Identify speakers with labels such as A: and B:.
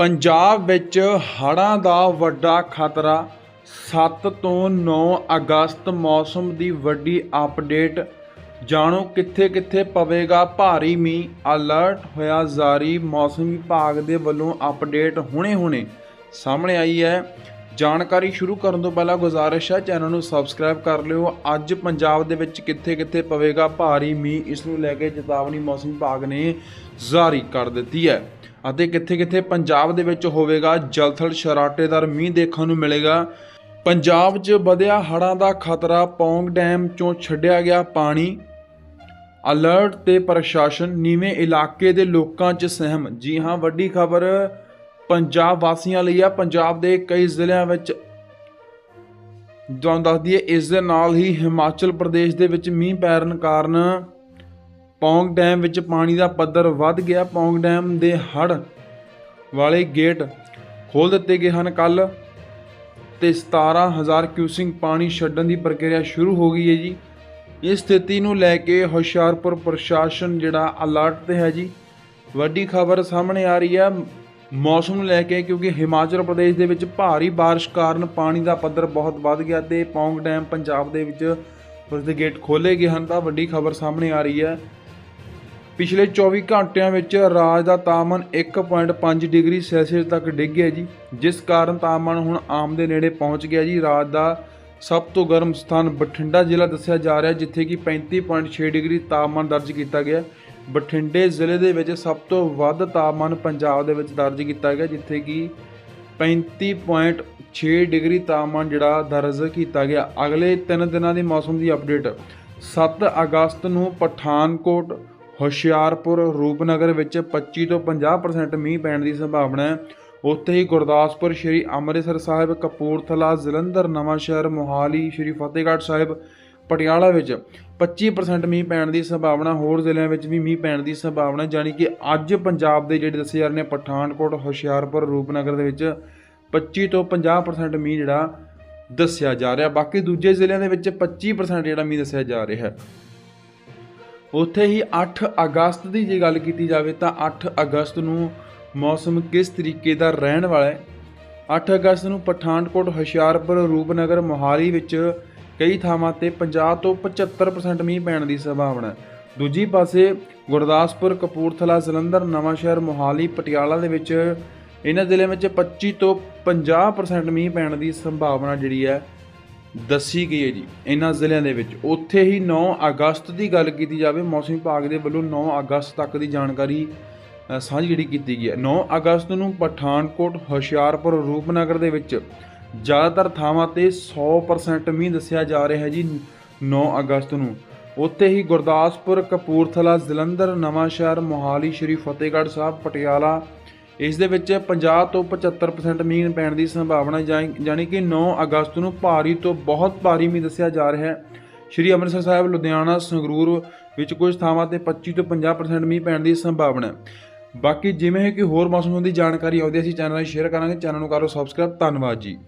A: ਪੰਜਾਬ ਵਿੱਚ ਹੜ੍ਹਾਂ ਦਾ ਵੱਡਾ ਖਤਰਾ 7 ਤੋਂ 9 ਅਗਸਤ ਮੌਸਮ ਦੀ ਵੱਡੀ ਅਪਡੇਟ। ਜਾਣੋ ਕਿੱਥੇ ਕਿੱਥੇ ਪਵੇਗਾ ਭਾਰੀ ਮੀਂਹ। ਅਲਰਟ ਹੋਇਆ ਜਾਰੀ ਮੌਸਮ ਵਿਭਾਗ ਦੇ ਵੱਲੋਂ ਅਪਡੇਟ ਹੁਣੇ-ਹੁਣੇ। ਸਾਹਮਣੇ ਆਈ ਹੈ। ਜਾਣਕਾਰੀ ਸ਼ੁਰੂ ਕਰਨ ਤੋਂ ਪਹਿਲਾਂ ਗੁਜ਼ਾਰਿਸ਼ ਹੈ, ਚੈਨਲ ਨੂੰ ਸਬਸਕ੍ਰਾਈਬ ਕਰ ਲਿਓ। ਅੱਜ ਪੰਜਾਬ ਦੇ ਵਿੱਚ ਕਿੱਥੇ-ਕਿੱਥੇ ਪਵੇਗਾ ਭਾਰੀ ਮੀਂਹ, ਇਸ ਨੂੰ ਲੈ ਕੇ ਚੇਤਾਵਨੀ ਮੌਸਮ ਵਿਭਾਗ ਨੇ ਜਾਰੀ ਕਰ ਦਿੱਤੀ ਹੈ। ਅਤੇ ਕਿੱਥੇ-ਕਿੱਥੇ ਪੰਜਾਬ ਦੇ ਵਿੱਚ ਹੋਵੇਗਾ ਜਲਥਲ ਸ਼ਰਾਟੇਦਾਰ ਮੀਂਹ ਦੇਖਣ ਨੂੰ ਮਿਲੇਗਾ। ਪੰਜਾਬ 'ਚ ਵਧਿਆ ਹੜ੍ਹਾਂ ਦਾ ਖਤਰਾ ਪੌਂਗ ਡੈਮ 'ਚੋਂ ਛੱਡਿਆ ਗਿਆ ਪਾਣੀ। ਅਲਰਟ ਤੇ ਪ੍ਰਸ਼ਾਸਨ ਨੀਵੇਂ ਇਲਾਕੇ ਦੇ ਲੋਕਾਂ 'ਚ ਸਹਿਮ। ਜੀ ਹਾਂ, ਵੱਡੀ ਖਬਰ ਪੰਜਾਬ ਵਾਸੀਆਂ ਲਈ ਆ। ਪੰਜਾਬ ਦੇ ਕਈ ਜ਼ਿਲ੍ਹਿਆਂ ਵਿੱਚ ਤੁਹਾਨੂੰ ਦੱਸ ਦਈਏ, ਇਸ ਦੇ ਨਾਲ ਹੀ ਹਿਮਾਚਲ ਪ੍ਰਦੇਸ਼ ਦੇ ਵਿੱਚ ਮੀਂਹ ਪੈਰਨ ਕਾਰਨ ਪੌਂਗ ਡੈਮ ਵਿੱਚ ਪਾਣੀ ਦਾ ਪੱਧਰ ਵੱਧ ਗਿਆ। ਪੌਂਗ ਡੈਮ ਦੇ ਹੜ ਵਾਲੇ ਗੇਟ ਖੋਲ ਦਿੱਤੇ ਗਏ ਹਨ। ਕੱਲ ਤੇ 17000 ਕਿਊਸਿੰਗ ਪਾਣੀ ਛੱਡਣ ਦੀ ਪ੍ਰਕਿਰਿਆ ਸ਼ੁਰੂ ਹੋ ਗਈ ਹੈ ਜੀ। ਇਸ ਸਥਿਤੀ ਨੂੰ ਲੈ ਕੇ ਹੁਸ਼ਿਆਰਪੁਰ ਪ੍ਰਸ਼ਾਸਨ ਜਿਹੜਾ ਅਲਰਟ ਤੇ ਹੈ ਜੀ। ਵੱਡੀ ਖਬਰ ਸਾਹਮਣੇ ਆ ਰਹੀ ਹੈ ਮੌਸਮ ਨੂੰ ਲੈ ਕੇ, ਕਿਉਂਕਿ ਹਿਮਾਚਲ ਪ੍ਰਦੇਸ਼ ਦੇ ਵਿੱਚ ਭਾਰੀ ਬਾਰਿਸ਼ ਕਾਰਨ ਪਾਣੀ ਦਾ ਪੱਧਰ ਬਹੁਤ ਵੱਧ ਗਿਆ ਤੇ ਪੌਂਗ ਡੈਮ ਪੰਜਾਬ ਦੇ ਵਿੱਚ ਉਸ ਦੇ ਗੇਟ ਖੋਲੇ ਗਏ ਹਨ। ਤਾਂ ਵੱਡੀ ਖਬਰ ਸਾਹਮਣੇ ਆ ਰਹੀ ਹੈ ਪਿਛਲੇ 24 ਘੰਟਿਆਂ ਵਿੱਚ ਰਾਜ ਦਾ ਤਾਪਮਾਨ 1.5 ਡਿਗਰੀ ਸੈਲਸੀਅਸ ਤੱਕ ਡਿੱਗ ਗਿਆ ਜੀ, ਜਿਸ ਕਾਰਨ ਤਾਪਮਾਨ ਹੁਣ ਆਮ ਦੇ ਨੇੜੇ ਪਹੁੰਚ ਗਿਆ ਜੀ। ਰਾਜ ਦਾ ਸਭ ਤੋਂ ਗਰਮ ਸਥਾਨ ਬਠਿੰਡਾ ਜ਼ਿਲ੍ਹਾ ਦੱਸਿਆ ਜਾ ਰਿਹਾ ਜਿੱਥੇ ਕਿ 35.6 ਡਿਗਰੀ ਤਾਪਮਾਨ ਦਰਜ ਕੀਤਾ ਗਿਆ। ਬਠਿੰਡੇ ਜ਼ਿਲ੍ਹੇ ਦੇ ਵਿੱਚ ਸਭ ਤੋਂ ਵੱਧ ਤਾਪਮਾਨ ਪੰਜਾਬ ਦੇ ਵਿੱਚ ਦਰਜ ਕੀਤਾ ਗਿਆ, ਜਿੱਥੇ ਕਿ 35.6 ਡਿਗਰੀ ਤਾਪਮਾਨ ਜਿਹੜਾ ਦਰਜ ਕੀਤਾ ਗਿਆ। ਅਗਲੇ 3 ਦਿਨਾਂ ਦੀ ਮੌਸਮ ਦੀ ਅਪਡੇਟ। 7 ਅਗਸਤ ਨੂੰ ਪਠਾਨਕੋਟ ਹੁਸ਼ਿਆਰਪੁਰ ਰੂਪਨਗਰ ਵਿੱਚ 25 ਤੋਂ 50% ਮੀਂਹ ਪੈਣ ਦੀ ਸੰਭਾਵਨਾ ਹੈ। ਉੱਥੇ ਹੀ ਗੁਰਦਾਸਪੁਰ ਸ਼੍ਰੀ ਅੰਮ੍ਰਿਤਸਰ ਸਾਹਿਬ, ਕਪੂਰਥਲਾ, ਜਲੰਧਰ, ਨਵਾਂਸ਼ਹਿਰ, ਮੋਹਾਲੀ, ਸ਼੍ਰੀ ਫਤਿਹਗੜ੍ਹ ਸਾਹਿਬ, ਪਟਿਆਲਾ ਵਿੱਚ 25% ਮੀਂਹ ਪੈਣ ਦੀ ਸੰਭਾਵਨਾ, ਹੋਰ ਜ਼ਿਲ੍ਹਿਆਂ ਵਿੱਚ ਵੀ ਮੀਂਹ ਪੈਣ ਦੀ ਸੰਭਾਵਨਾ ਜਾਨੀ ਕਿ ਅੱਜ ਪੰਜਾਬ ਦੇ ਜਿਹੜੇ ਦੱਸੇ ਜਾ ਰਹੇ ਨੇ ਪਠਾਨਕੋਟ, ਹੁਸ਼ਿਆਰਪੁਰ, ਰੂਪਨਗਰ ਦੇ ਵਿੱਚ 25 ਤੋਂ 50% ਮੀਂਹ ਜਿਹੜਾ ਦੱਸਿਆ ਜਾ ਰਿਹਾ। ਬਾਕੀ ਦੂਜੇ ਜ਼ਿਲ੍ਹਿਆਂ ਦੇ ਵਿੱਚ 25% ਜਿਹੜਾ ਮੀਂਹ ਦੱਸਿਆ ਜਾ ਰਿਹਾ ਹੈ। ਉੱਥੇ ਹੀ 8 ਅਗਸਤ ਦੀ ਜੇ ਗੱਲ ਕੀਤੀ ਜਾਵੇ ਤਾਂ 8 ਅਗਸਤ ਨੂੰ ਮੌਸਮ ਕਿਸ ਤਰੀਕੇ ਦਾ ਰਹਿਣ ਵਾਲਾ ਹੈ? 8 ਅਗਸਤ ਨੂੰ ਪਠਾਨਕੋਟ, ਹੁਸ਼ਿਆਰਪੁਰ, ਰੂਪਨਗਰ, ਮੋਹਾਲੀ ਵਿੱਚ ਕਈ ਥਾਵਾਂ ਤੇ 50 ਤੋਂ 75% ਮੀਂਹ ਪੈਣ ਦੀ ਸੰਭਾਵਨਾ ਦੂਜੀ ਪਾਸੇ ਗੁਰਦਾਸਪੁਰ, ਕਪੂਰਥਲਾ, ਜਲੰਧਰ, ਨਵਾਂਸ਼ਹਿਰ, ਮੋਹਾਲੀ, ਪਟਿਆਲਾ ਦੇ ਵਿੱਚ ਇਹਨਾਂ ਜ਼ਿਲ੍ਹਿਆਂ ਵਿੱਚ 25 ਤੋਂ 50% ਮੀਂਹ ਪੈਣ ਦੀ ਸੰਭਾਵਨਾ ਜਿਹੜੀ ਹੈ ਦੱਸੀ ਗਈ ਹੈ ਜੀ। ਇਹਨਾਂ ਜ਼ਿਲ੍ਹਿਆਂ ਦੇ ਵਿੱਚ। ਉੱਥੇ ਹੀ 9 ਅਗਸਤ ਦੀ ਗੱਲ ਕੀਤੀ ਜਾਵੇ, ਮੌਸਮ ਵਿਭਾਗ ਦੇ ਵੱਲੋਂ 9 ਅਗਸਤ ਤੱਕ ਦੀ ਜਾਣਕਾਰੀ ਸਾਂਝੀ ਜਿਹੜੀ ਕੀਤੀ ਗਈ ਹੈ। 9 ਅਗਸਤ ਨੂੰ ਪਠਾਨਕੋਟ, ਹੁਸ਼ਿਆਰਪੁਰ, ਰੂਪਨਗਰ ਦੇ ਵਿੱਚ ਜ਼ਿਆਦਾਤਰ ਥਾਵਾਂ ਤੇ 100% ਮੀਂਹ ਦੱਸਿਆ ਜਾ ਰਿਹਾ ਹੈ ਜੀ 9 ਅਗਸਤ ਨੂੰ। ਉੱਥੇ ਹੀ ਗੁਰਦਾਸਪੁਰ, ਕਪੂਰਥਲਾ, ਜਲੰਧਰ, ਨਵਾਂਸ਼ਹਿਰ, ਮੋਹਾਲੀ, ਸ਼੍ਰੀ ਫਤਿਹਗੜ੍ਹ ਸਾਹਿਬ, ਪਟਿਆਲਾ ਇਸ ਦੇ ਵਿੱਚ 50 ਤੋਂ 75% ਮੀਂਹ ਪੈਣ ਦੀ ਸੰਭਾਵਨਾ ਜਾਂ- ਯਾਨੀ ਕਿ 9 ਅਗਸਤ ਨੂੰ ਭਾਰੀ ਤੋਂ ਬਹੁਤ ਭਾਰੀ ਮੀਂਹ ਦੱਸਿਆ ਜਾ ਰਿਹਾ ਹੈ। ਸ਼੍ਰੀ ਅੰਮ੍ਰਿਤਸਰ ਸਾਹਿਬ, ਲੁਧਿਆਣਾ, ਸੰਗਰੂਰ ਵਿੱਚ ਕੁਝ ਥਾਵਾਂ ਤੇ 25 ਤੋਂ 50% ਮੀਂਹ ਪੈਣ ਦੀ ਸੰਭਾਵਨਾ ਬਾਕੀ ਜਿਵੇਂ ਕਿ ਹੋਰ ਮੌਸਮ ਦੀ ਜਾਣਕਾਰੀ ਆਉਂਦੀ ਅਸੀਂ ਚੈਨਲ ਨਾਲ ਸ਼ੇਅਰ ਕਰਾਂਗੇ। ਚੈਨਲ ਨੂੰ ਕਰੋ ਸਬਸਕ੍ਰਾਈਬ ਧੰਨਵਾਦ ਜੀ।